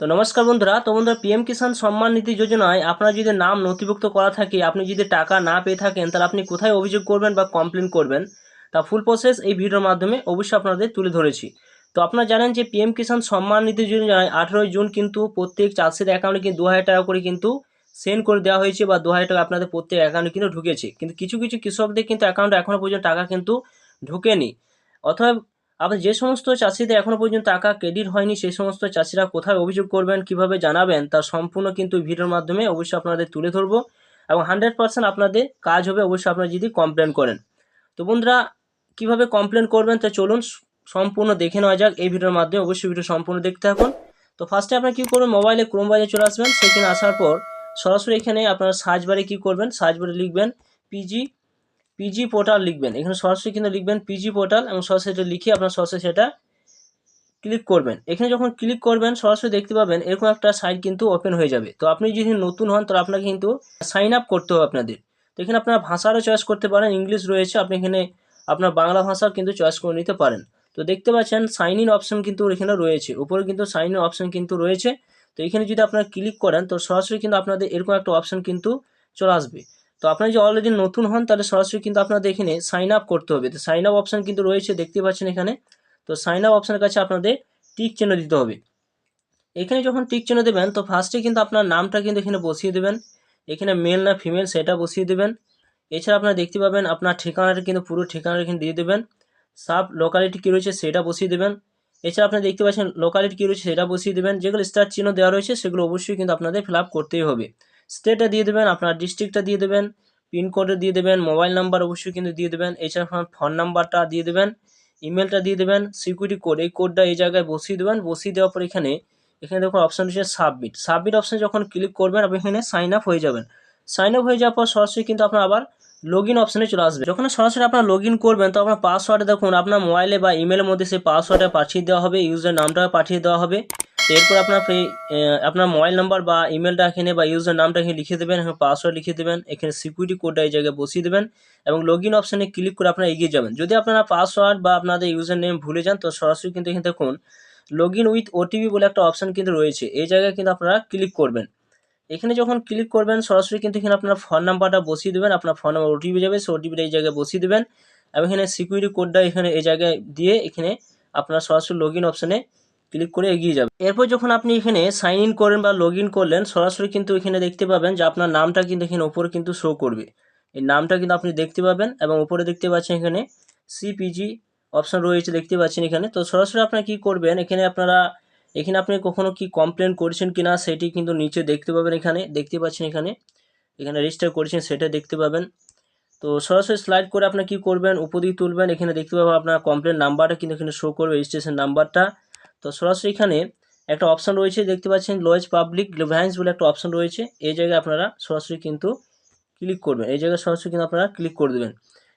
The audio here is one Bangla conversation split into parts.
তো নমস্কার বন্ধুরা তো বন্ধুরা পিএম কিষাণ সম্মান নিধি যোজনায় আপনার যদি নাম নথিভুক্ত করা থাকে, আপনি যদি টাকা না পেয়ে থাকেন, তাহলে আপনি কোথায় অভিযোগ করবেন বা কমপ্লেন করবেন? তা ফুল প্রসেস এই ভিডিওর মাধ্যমে অবশ্যই আপনাদের তুলে ধরেছি। তো আপনারা জানেন যে পিএম কিষাণ সম্মান নিধি যোজনায় আঠেরোই জুন কিন্তু প্রত্যেক চাষির অ্যাকাউন্টে কিন্তু দু হাজার টাকা করে কিন্তু সেন্ড করে দেওয়া হয়েছে বা দু হাজার টাকা আপনাদের প্রত্যেক অ্যাকাউন্টে কিন্তু ঢুকেছে। কিন্তু কিছু কিছু কৃষকদের কিন্তু অ্যাকাউন্টে এখনও পর্যন্ত টাকা কিন্তু ঢোকেনি। অথবা আপনার যে সমস্ত চাষিদের এখনও পর্যন্ত টাকা ক্রেডিট হয়নি, সেই সমস্ত চাষিরা কোথায় অভিযোগ করবেন, কীভাবে জানাবেন, তার সম্পূর্ণ কিন্তু ভিডিওর মাধ্যমে অবশ্যই আপনাদের তুলে ধরবো এবং হান্ড্রেড পার্সেন্ট আপনাদের কাজ হবে, অবশ্যই আপনারা যদি কমপ্লেন করেন। তো বন্ধুরা, কীভাবে কমপ্লেন করবেন তা চলুন সম্পূর্ণ দেখে নেওয়া যাক এই ভিডিওর মাধ্যমে, অবশ্যই ভিডিও সম্পূর্ণ দেখতে থাকুন। তো ফার্স্টে আপনারা কী করবেন মোবাইলে ক্রোম বাজারে চলে আসবেন, সেখানে আসার পর সরাসরি এখানে আপনারা সার্চ বারে কী করবেন সার্চ বারে লিখবেন পিজি পিজি পোর্টাল লিখবেন। এখানে সরাসরি কিন্তু লিখবেন পিজি পোর্টাল এবং সরাসরি এটা লিখে আপনার সরাসরি সেটা ক্লিক করবেন। এখানে যখন ক্লিক করবেন, সরাসরি দেখতে পাবেন এরকম একটা সাইট কিন্তু ওপেন হয়ে যাবে। তো আপনি যদি নতুন হন, তাহলে আপনাকে কিন্তু সাইন আপ করতে হবে আপনাদের। তো এখানে আপনার ভাষারও চয়েস করতে পারেন ইংলিশ রয়েছে, আপনি এখানে আপনার বাংলা ভাষাও কিন্তু চয়েস করে নিতে পারেন। তো দেখতে পাচ্ছেন সাইন ইন অপশন কিন্তু এখানে রয়েছে। উপরে কিন্তু সাইন ইন অপশন কিন্তু রয়েছে। তো এখানে যদি আপনারা ক্লিক করেন, তো সরাসরি কিন্তু আপনাদের এরকম একটা অপশন কিন্তু চলে আসবে। তো আপনারা যদি অলরেডি নতুন হন, তাহলে সরাসরি কিন্তু আপনাদের এখানে সাইন আপ করতে হবে। তো সাইন আপ অপশান কিন্তু রয়েছে, দেখতে পাচ্ছেন এখানে। তো সাইন আপ অপশানের কাছে আপনাদের টিক চিহ্ন দিতে হবে। এখানে যখন টিক চিহ্ন দেবেন, তো ফার্স্টে কিন্তু আপনার নামটা কিন্তু এখানে বসিয়ে দেবেন। এখানে মেল না ফিমেল সেটা বসিয়ে দেবেন। এছাড়া আপনারা দেখতে পাবেন, আপনার ঠিকানাটা কিন্তু পুরো ঠিকানাটা এখানে দিয়ে দেবেন। সাব লোকালিটি কী রয়েছে, সেটা বসিয়ে দেবেন। এছাড়া আপনি দেখতে পাচ্ছেন লোকালিটি কী রয়েছে, সেটা বসিয়ে দেবেন। যেগুলো স্টার চিহ্ন দেওয়া রয়েছে, সেগুলো অবশ্যই কিন্তু আপনাদের ফিল করতেই হবে। স্টেটটা দিয়ে দেবেন, আপনার ডিস্ট্রিক্টটা দিয়ে দেবেন, পিনকোডে দিয়ে দেবেন, মোবাইল নাম্বার অবশ্যই কিন্তু দিয়ে দেবেন, এছাড়া আপনার ফোন নাম্বারটা দিয়ে দেবেন, ইমেলটা দিয়ে দেবেন, সিকিউরিটি কোড, এই কোডটা এই জায়গায় বসিয়ে দেবেন, বসিয়ে দেওয়ার পর এখানে এখানে দেখুন অপশান রয়েছে সাবমিট সাবমিট অপশানে যখন ক্লিক করবেন, আপনি এখানে সাইন আপ হয়ে যাবেন। সাইন আপ হয়ে যাওয়ার পর সরাসরি কিন্তু আপনার আবার লগ ইন অপশানে চলে আসবে। যখন সরাসরি আপনার লগ ইন করবেন, তো আপনার পাসওয়ার্ড দেখুন, আপনার মোবাইলে বা ইমেলের মধ্যে সেই পাসওয়ার্ডটা পাঠিয়ে দেওয়া হবে ইউজার নামটা পাঠিয়ে দেওয়া হবে। এরপর আপনার আপনার মোবাইল নাম্বার বা ইমেলটা এখানে বা ইউজার নামটা এখানে লিখে দেবেন, এখানে পাসওয়ার্ড লিখে দেবেন, এখানে সিকিউরিটি কোডটা এই জায়গায় বসিয়ে দেবেন এবং লগ ইন অপশানে ক্লিক করে আপনারা এগিয়ে যাবেন। যদি আপনারা পাসওয়ার্ড বা আপনাদের ইউজার নেম ভুলে যান, তো সরাসরি কিন্তু এখানে দেখুন লগ ইন উইথ ওটিপি বলে একটা অপশান কিন্তু রয়েছে। এই জায়গায় কিন্তু আপনারা ক্লিক করবেন। এখানে যখন ক্লিক করবেন, সরাসরি কিন্তু এখানে আপনার ফোন নাম্বারটা বসিয়ে দেবেন, আপনার ফোন নাম্বার ওটিপি যাবে সেই ওটিপিটা এই জায়গায় বসিয়ে দেবেন এবং এখানে সিকিউরিটি কোডটা এখানে এই জায়গায় দিয়ে এখানে আপনার সরাসরি লগ ইন অপশানে ক্লিক করে এগিয়ে যাবে। এরপর যখন আপনি এখানে সাইন ইন করেন বা লগ করলেন, সরাসরি কিন্তু এখানে দেখতে পাবেন যে আপনার নামটা কিন্তু এখানে উপরে কিন্তু শো করবে। এই নামটা কিন্তু আপনি দেখতে পাবেন এবং উপরে দেখতে পাচ্ছেন এখানে সিপিজি অপশন রয়েছে, দেখতে পাচ্ছেন এখানে। তো সরাসরি আপনারা কি করবেন, এখানে আপনারা, এখানে আপনি কখনো কি কমপ্লেন করেছেন কিনা সেটি কিন্তু নিচে দেখতে পাবেন এখানে, দেখতে পাচ্ছেন এখানে। এখানে রেজিস্টার করেছেন, সেটা দেখতে পাবেন। তো সরাসরি স্লাইড করে আপনার কি করবেন উপদিকে তুলবেন, এখানে দেখতে পাবেন আপনার কমপ্লেন নাম্বারটা কিন্তু এখানে শো করবে রেজিস্ট্রেশন নাম্বারটা তো সরাসরি এখানে একটা অপশন রয়েছে, দেখতে পাচ্ছেন লয়েজ পাবলিক গ্রিভ্যান্স বলে একটা অপশন রয়েছে। এই জায়গায় আপনারা সরাসরি কিন্তু ক্লিক করবেন। এই জায়গায় সরাসরি কিন্তু আপনারা ক্লিক করে দেবেন।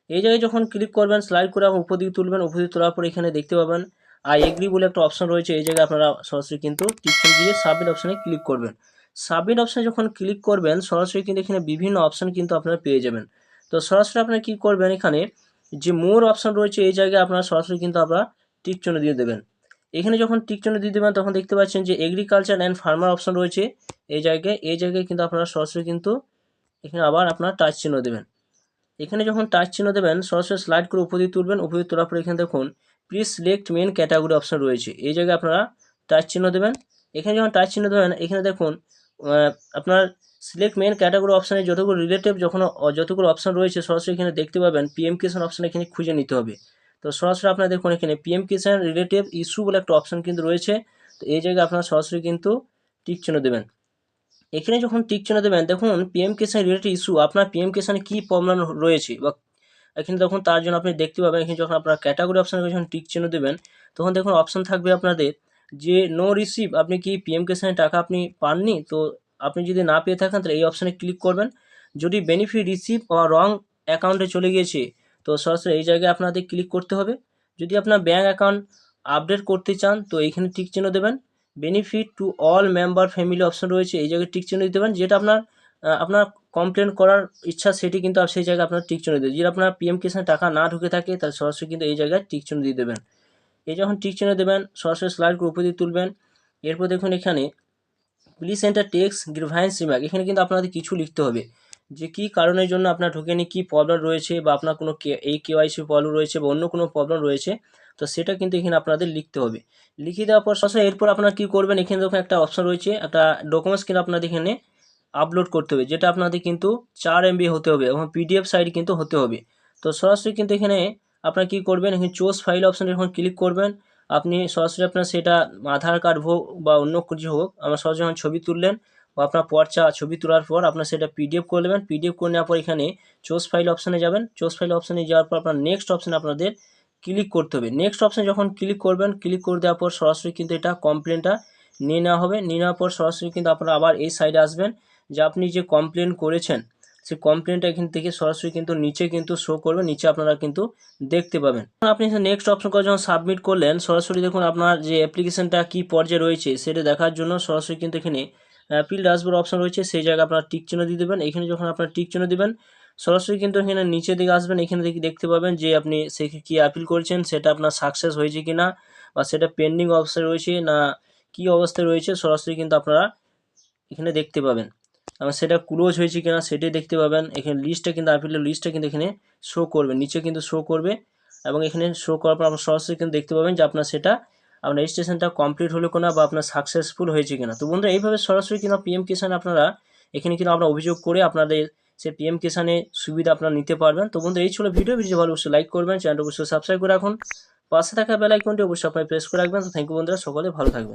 এই জায়গায় যখন ক্লিক করবেন স্লাইড করে আপনি উপর দিকে তুলবেন, উপর দিকে তোলার পর এখানে দেখতে পাবেন আই এগ্রি বলে একটা অপশন রয়েছে। এই জায়গায় আপনারা সরাসরি কিন্তু টিকচিহ্ন দিয়ে সাবমিট অপশানে ক্লিক করবেন। সাবমিট অপশানে যখন ক্লিক করবেন, সরাসরি কিন্তু এখানে বিভিন্ন অপশন কিন্তু আপনারা পেয়ে যাবেন। তো সরাসরি আপনারা কী করবেন এখানে? যে মোর অপশন রয়েছে, এই জায়গায় আপনারা সরাসরি কিন্তু আপনারা টিক চিহ্ন দিয়ে দেবেন। এখানে যখন টিক চিহ্ন দিয়ে দেবেন, তখন দেখতে পাচ্ছেন যে এগ্রিকালচার অ্যান্ড ফার্মার অপশন রয়েছে এই জায়গায়। এই জায়গায় কিন্তু আপনারা সরাসরি কিন্তু এখানে আবার আপনারা টাচ চিহ্ন দেবেন। এখানে যখন টাচ চিহ্ন দেবেন, সরাসরি স্লাইড করে উপর তুলবেন। উপর তোলার পর এখানে দেখুন please select main category option রয়েছে। এই জায়গায় আপনারা টাচ চিহ্ন দেবেন। এখানে যখন টাচ চিহ্ন দেবেন, এখানে দেখুন আপনার সিলেক্ট মেন ক্যাটাগরি অপশানে যতগুলো রিলেটিভ যখন, যতগুলো অপশন রয়েছে, সরাসরি এখানে দেখতে পাবেন। পিএম কিষাণ অপশান এখানে খুঁজে নিতে হবে। তো সরাসরি আপনারা দেখুন এখানে পিএম কিষাণ রিলেটিভ ইস্যু বলে একটা অপশন কিন্তু রয়েছে। তো এই জায়গায় আপনারা সরাসরি কিন্তু টিক চিহ্ন দেবেন। এখানে যখন টিক চিহ্ন দেবেন, দেখুন পিএম কিষাণ রিলেটেড ইস্যু আপনার পিএম কিষাণে কী প্রবলেম রয়েছে? বা এখানে দেখুন তার জন্য আপনি দেখতে পাবেন, এখানে যখন আপনার ক্যাটাগরি অপশানে যখন টিক চিহ্ন দেবেন, তখন দেখুন অপশান থাকবে আপনাদের যে নো রিসিভ আপনি কি পিএম কিষাণের টাকা আপনি পাননি? তো আপনি যদি না পেয়ে থাকেন, তাহলে এই অপশানে ক্লিক করবেন। যদি বেনিফিট রিসিভ বা রং অ্যাকাউন্টে চলে গিয়েছে তো সরাসরি এই জায়গায় আপনাদের ক্লিক করতে হবে। যদি আপনার ব্যাঙ্ক অ্যাকাউন্ট আপডেট করতে চান, তো এইখানে টিক চিহ্ন দেবেন। Benefit to all member family option রয়েছে, এই জায়গায় টিক চিহ্ন দিতে পারেন। যেটা আপনার আপনার কমপ্লেন করার ইচ্ছা, সেটি কিন্তু সেই জায়গায় আপনার টিক চিহ্ন দেবেন যদি আপনার পিএম কিষানে টাকা না ঢুকে থাকে, তাহলে সরাসরি কিন্তু এই জায়গায় টিক চিহ্ন দিয়ে দেবেন। এই যখন টিক চিহ্ন দেবেন, সরাসরি স্লাইড করে উপর তুলবেন। এরপর দেখুন এখানে police enter text grievance remark এখানে কিন্তু আপনাদের কিছু লিখতে হবে। যে কী কারণের জন্য আপনার ঢোকেনি, কী প্রবলেম রয়েছে বা আপনার কোনো কে, এই কেওয়াইসি প্রবলেম রয়েছে বা অন্য কোনো প্রবলেম রয়েছে, তো সেটা কিন্তু এখানে আপনাদের লিখতে হবে। লিখে দেওয়ার পর সরাসরি এরপর আপনারা কী করবেন, এখানে দেখুন একটা অপশন রয়েছে, একটা ডকুমেন্টস কিন্তু আপনাদের এখানে আপলোড করতে হবে, যেটা আপনাদের কিন্তু চার এমবি হতে হবে এবং পিডিএফ সাইড কিন্তু হতে হবে। তো সরাসরি কিন্তু এখানে আপনারা কী করবেন, এখানে চোজ ফাইল অপশানে যখন ক্লিক করবেন, আপনি সরাসরি আপনার সেটা আধার কার্ড হোক বা অন্য কিছু হোক, আমার সরাসরি যখন ছবি তুললেন বা আপনার পর্চা ছবি তোলার পর আপনার সেটা পিডিএফ করে নেবেন। পিডিএফ করে নেওয়ার পর এখানে চোস ফাইল অপশানে যাবেন। চোস ফাইল অপশানে যাওয়ার পর আপনার নেক্সট অপশানে আপনাদের ক্লিক করতে হবে। নেক্সট অপশানে যখন ক্লিক করবেন ক্লিক করে দেওয়ার পর সরাসরি কিন্তু এটা কমপ্লেনটা নিয়ে নেওয়া হবে। নিয়ে নেওয়ার পর সরাসরি কিন্তু আপনারা আবার এই সাইডে আসবেন যে আপনি যে কমপ্লেন করেছেন, সেই কমপ্লেনটা এখান থেকে সরাসরি কিন্তু নিচে কিন্তু শো করবে। নিচে আপনারা কিন্তু দেখতে পাবেন। আপনি নেক্সট অপশন করে যখন সাবমিট করলেন, সরাসরি দেখুন আপনার যে অ্যাপ্লিকেশনটা কী পর্যায়ে রয়েছে, সেটা দেখার জন্য সরাসরি কিন্তু এখানে অ্যাপিল ড্যাশবোর্ড অপশন রয়েছে, সেই জায়গায় আপনারা টিক চিহ্ন দিয়ে দেবেন। এখানে যখন আপনারা টিক চিহ্ন দিবেন, সরাসরি কিন্তু এখানে নিচে দিকে আসবেন, এখানে দেখে দেখতে পাবেন যে আপনি সে কী অ্যাপিল করেছেন, সেটা আপনার সাকসেস হয়েছে কি না বা সেটা পেন্ডিং অবস্থায় রয়েছে না কী অবস্থায় রয়েছে, সরাসরি কিন্তু আপনারা এখানে দেখতে পাবেন। এবং সেটা ক্লোজ হয়েছে কিনা সেটাই দেখতে পাবেন। এখানে লিস্টটা কিন্তু আপিলের লিস্টটা কিন্তু এখানে শো করবে, নিচে কিন্তু শো করবে এবং এখানে শো করার পর আপনার সরাসরি কিন্তু দেখতে পাবেন যে আপনার সেটা আপনার রেজিস্ট্রেশনটা কমপ্লিট হলো কিনা বা আপনার সাকসেসফুল হয়েছে কিনা। তো বন্ধুরা, এইভাবে সরাসরি কিন্তু পিএম কিষান আপনারা এখানে কিন্তু আপনারা অভিযোগ করে আপনাদের সে পিএম কিষানে সুবিধা আপনারা নিতে পারবেন। তো বন্ধু এই ছিল ভিডিও ভিডিও ভালো অবশ্যই লাইক করবেন চ্যানেলটা অবশ্যই সাবস্ক্রাইব করে রাখুন। পাশে থাকা বেল আইকনটি অবশ্যই আপনার প্রেস করে রাখবেন। তো থ্যাংক ইউ বন্ধুরা, সকলে ভালো থাকবেন।